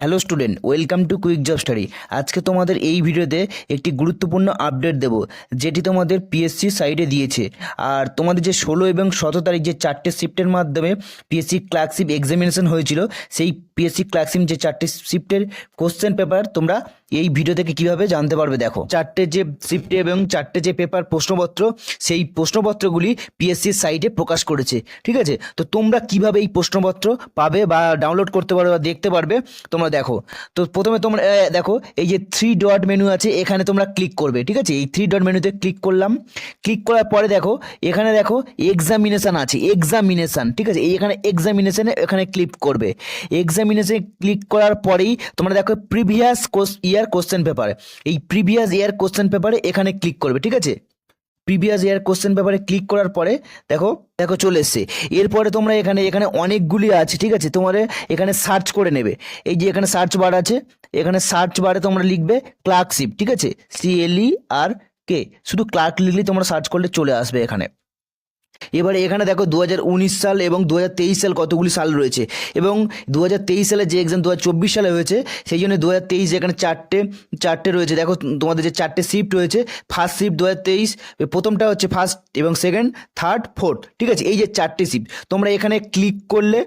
Hello student, welcome to quick job study. আজকে তোমাদের এই ভিডিওতে একটি গুরুত্বপূর্ণ আপডেট দেব, যেটি তোমাদের পিএসসি সাইডে দিয়েছে। আর তোমাদের যে ষোলো এবং সতেরো তারিখ যে চারটে শিফটের মাধ্যমে পিএসসি ক্লার্কশিপ এক্সামিনেশন হয়েছিল, সেই পিএসসি ক্লার্কশিপ যে চারটে শিফটের কোশ্চেন পেপার তোমরা এই ভিডিও থেকে কীভাবে জানতে পারবে দেখো। চারটে যে শিফটে এবং চারটে যে পেপার প্রশ্নপত্র, সেই প্রশ্নপত্রগুলি পিএসসির সাইটে প্রকাশ করেছে, ঠিক আছে? তো তোমরা কীভাবে এই প্রশ্নপত্র পাবে বা ডাউনলোড করতে পারবে বা দেখতে পারবে, তোমরা দেখো, তো প্রথমে তোমরা দেখো, এই যে থ্রি ডট মেনু আছে, এখানে তোমরা ক্লিক করবে, ঠিক আছে? এই থ্রি ডট মেনুতে ক্লিক করলাম। ক্লিক করার পরে দেখো, এখানে দেখো এক্সামিনেশান আছে এক্সামিনেশান ঠিক আছে? এই এখানে এক্সামিনেশানে এখানে ক্লিক করবে। এক্সামিনেশানে ক্লিক করার পরেই তোমরা দেখো প্রিভিয়াস ইয়ার কোশ্চেন পেপার এই প্রিভিয়াস ইয়ার কোশ্চেন পেপারে এখানে ক্লিক করবে, ঠিক আছে? প্রিভিয়াস ইয়ার কোশ্চেন পেপারে ক্লিক করার পরে, দেখো দেখো চলে এসছে। এরপরে তোমরা এখানে এখানে অনেকগুলি আছে, ঠিক আছে? তোমাদের এখানে সার্চ করে নেবে। এই যে এখানে সার্চ বার আছে, এখানে সার্চ বারে তোমরা লিখবে ক্লার্কশিপ ঠিক আছে? সিএলই এল আর কে শুধু ক্লার্ক লিখলেই তোমরা সার্চ করলে চলে আসবে এখানে। এবারে এখানে দেখো দু হাজার উনিশ সাল এবং দু হাজার তেইশ সাল কতগুলি সাল রয়েছে এবং দু হাজার তেইশ সালে যে এক্সাম দু হাজার চব্বিশ সালে হয়েছে, সেই জন্য দু হাজার তেইশ এখানে চারটে চারটে রয়েছে। দেখো তোমাদের যে চারটে শিফট রয়েছে ফার্স্ট শিফট দু হাজার তেইশ প্রথমটা হচ্ছে ফার্স্ট এবং সেকেন্ড থার্ড ফোর্থ ঠিক আছে? এই যে চারটে শিফট তোমরা এখানে ক্লিক করলে,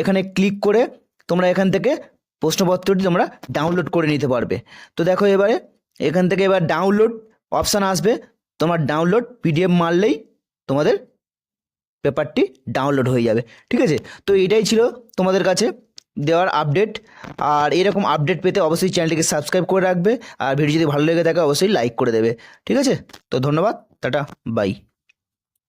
এখানে ক্লিক করে তোমরা এখান থেকে প্রশ্নপত্রটি তোমরা ডাউনলোড করে নিতে পারবে। তো দেখো এবারে, এখান থেকে এবার ডাউনলোড অপশান আসবে। তোমার ডাউনলোড পিডিএফ মারলেই তোমাদের পেপারটি ডাউনলোড হয়ে যাবে, ঠিক আছে? তো এটাই ছিল তোমাদের কাছে দেওয়ার আপডেট আর এরকম আপডেট পেতে অবশ্যই চ্যানেলটিকে সাবস্ক্রাইব করে রাখবে। আর ভিডিও যদি ভালো লেগে থাকে, অবশ্যই লাইক করে দেবে, ঠিক আছে? তো ধন্যবাদ, টাটা বাই